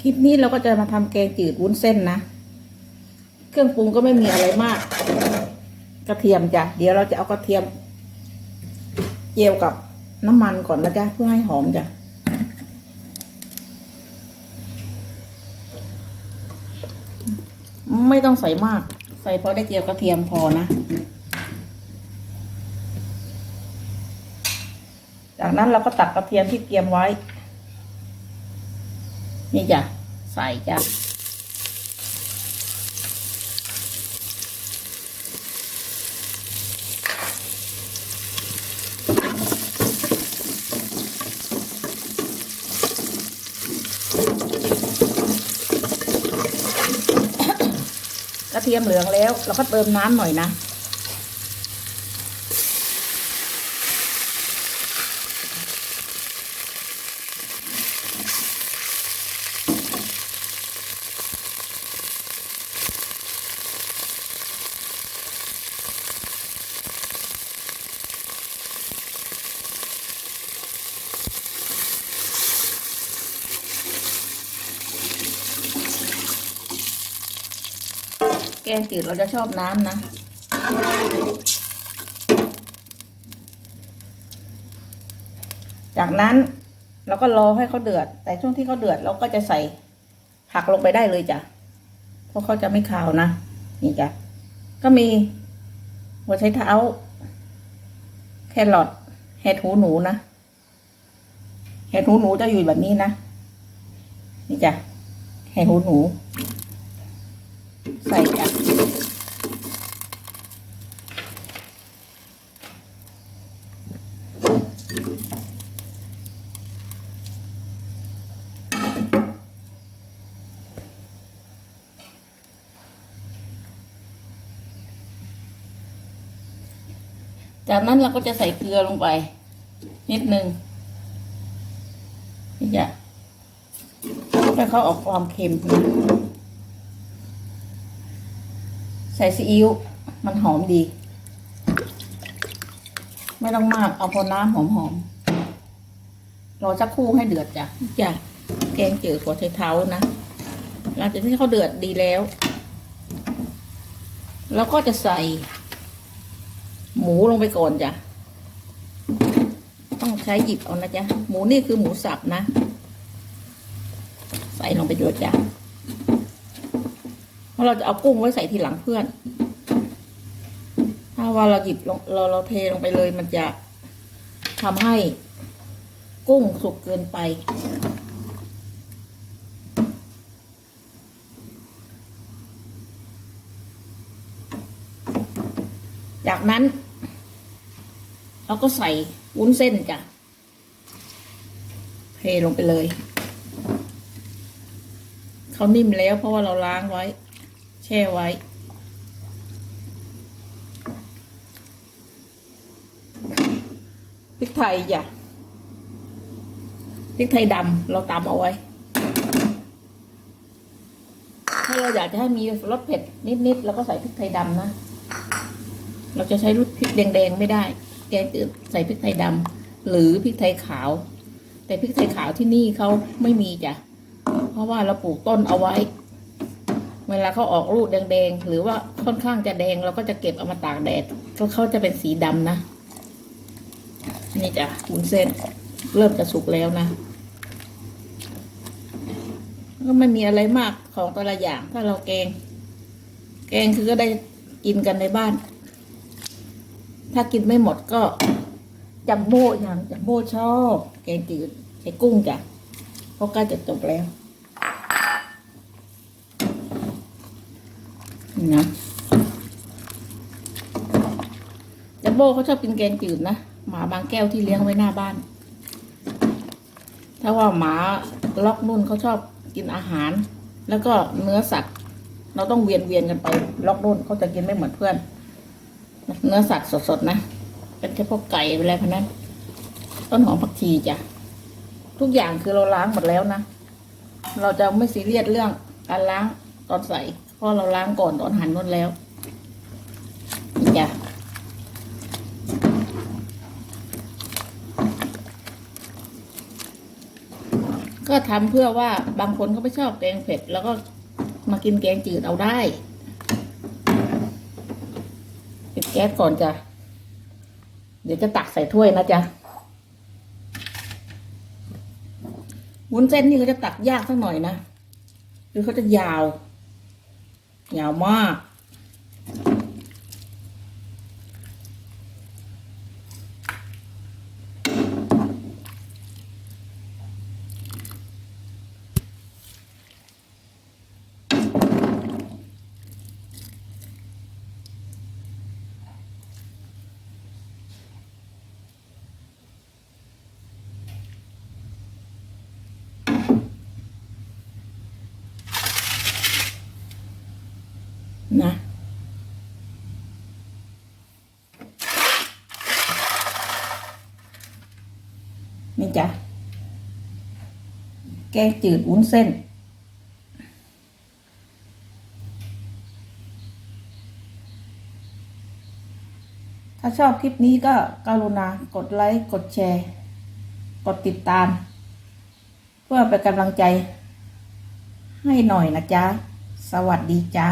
คลิปนี้เราก็จะมาทำแกงจืดวุ้นเส้นนะ เครื่องปรุงก็ไม่มีอะไรมาก กระเทียมจ้ะ เดี๋ยวเราจะเอากระเทียม เจียวกับน้ำมันก่อนนะจ๊ะเพื่อให้หอมจ้ะ ไม่ต้องใส่มาก ใส่พอได้เจียวกระเทียมพอนะ จากนั้นเราก็ตักกระเทียมที่เตรียมไว้ นี่จ้ะใส่จ้ะกระเทียมเหลืองแล้ว เราก็เติมน้ำหน่อยนะ แกงจืดเราจะชอบน้ำนะ จากนั้นเราก็รอให้เขาเดือด แต่ช่วงที่เขาเดือดเราก็จะใส่ผักลงไปได้เลยจ้ะ เพราะเขาจะไม่คาวนะ นี่จ้ะ ก็มีหัวไชเท้า แครอทเห็ดหูหนูนะเห็ดหูหนูจะอยู่แบบนี้นะ นี่จ้ะเห็ดหูหนู ใส่จ้ะจากนั้นเราก็จะใส่เกลือลงไป นิดนึงนี่จ้ะให้เขาออกความเค็มนะ ส่ซีอิ๊วมันหอมดี ไม่ต้องมากเอาพอน้ำหอมๆรอสักครู่ให้เดือดจ้ะจ้ะแกงจืดหัวไชเท้านะหลังจากที่เขาเดือดดีแล้ว แล้วก็จะใส่ หมูลงไปก่อนจ้ะต้องใช้หยิบเอานะจ๊ะหมูนี่คือหมูสับนะ ใส่ลงไปด้วยจ้ะเพ ราะเราจะเอากุ้งไว้ใส่ทีหลังเพื่อน ถ้าว่าเราหยิบเราเราเทลงไปเลยมันจะทำให้กุ้งสุกเกินไป จากนั้น เราก็ใส่วุ้นเส้นจ้ะเทลงไปเลย เขานิ่มแล้วเพราะว่าเราล้างไว้ ช่ไว้ พริกไทยจ้ะพริกไทยดำเราตำเอาไว้ ถ้าเราอยากจะให้มีรสเผ็ดนิดๆเราก็ใส่พริกไทยดำนะ เราจะใช้รสพริกแดงๆไม่ได้ แกงจืดใส่พริกไทยดำหรือพริกไทยขาว แต่พริกไทยขาวที่นี่เขาไม่มีจ้ะ เพราะว่าเราปลูกต้นเอาไว้ เวลาเขาออกลูกแดงๆ หรือว่าค่อนข้างจะแดงเราก็จะเก็บเอามาตากแดดก็เขาจะเป็นสีดำนะ นี่จ้ะวุ้นเส้น เริ่มจะสุกแล้วนะ ก็ไม่มีอะไรมากของแต่ละอย่างถ้าเราแกง แกงคือก็ได้กินกันในบ้าน ถ้ากินไม่หมดก็จัมโบ้อย่างจัมโบ้ชอบ แกงจืดใส่กุ้งจ้ะเพราะใกล้จะจบแล้ว นะจัมโบ้เขาชอบกินแกงจืดนะ หมาบางแก้วที่เลี้ยงไว้หน้าบ้าน ถ้าว่าหมาล็อกนุ่นเขาชอบกินอาหาร แล้วก็เนื้อสัตว์เราต้องเวียนเวียนกันไป ล็อกนุ่นเขาจะกินไม่เหมือนเพื่อน เนื้อสัตว์สดๆนะ เป็นแค่พวกไก่อะไรพวกนั้น ต้นหอมผักชีจ้ะ ทุกอย่างคือเราล้างหมดแล้วนะ เราจะไม่ซีเรียสเรื่องการล้างตอนใส่ เพราะเราล้างก่อนตอนหั่นหมดแล้วจ้ะก็ก็ทำเพื่อว่าบางคนเขาไม่ชอบแกงเผ็ด แล้วก็มากินแกงจืดเอาได้ปิดแก๊สก่อนจ้ะ เดี๋ยวจะตักใส่ถ้วยนะจ๊ะวุ้นเส้นนี่เขาจะตักยากสักหน่อยนะ หรือเขาจะยาว ยา นะนี่จ้ะแกงจืดวุ้นเส้น ถ้าชอบคลิปนี้ก็กรุณากดไลค์ กดแชร์ กดติดตาม เพื่อเป็นกำลังใจให้หน่อยนะจ๊ะ สวัสดีจ้า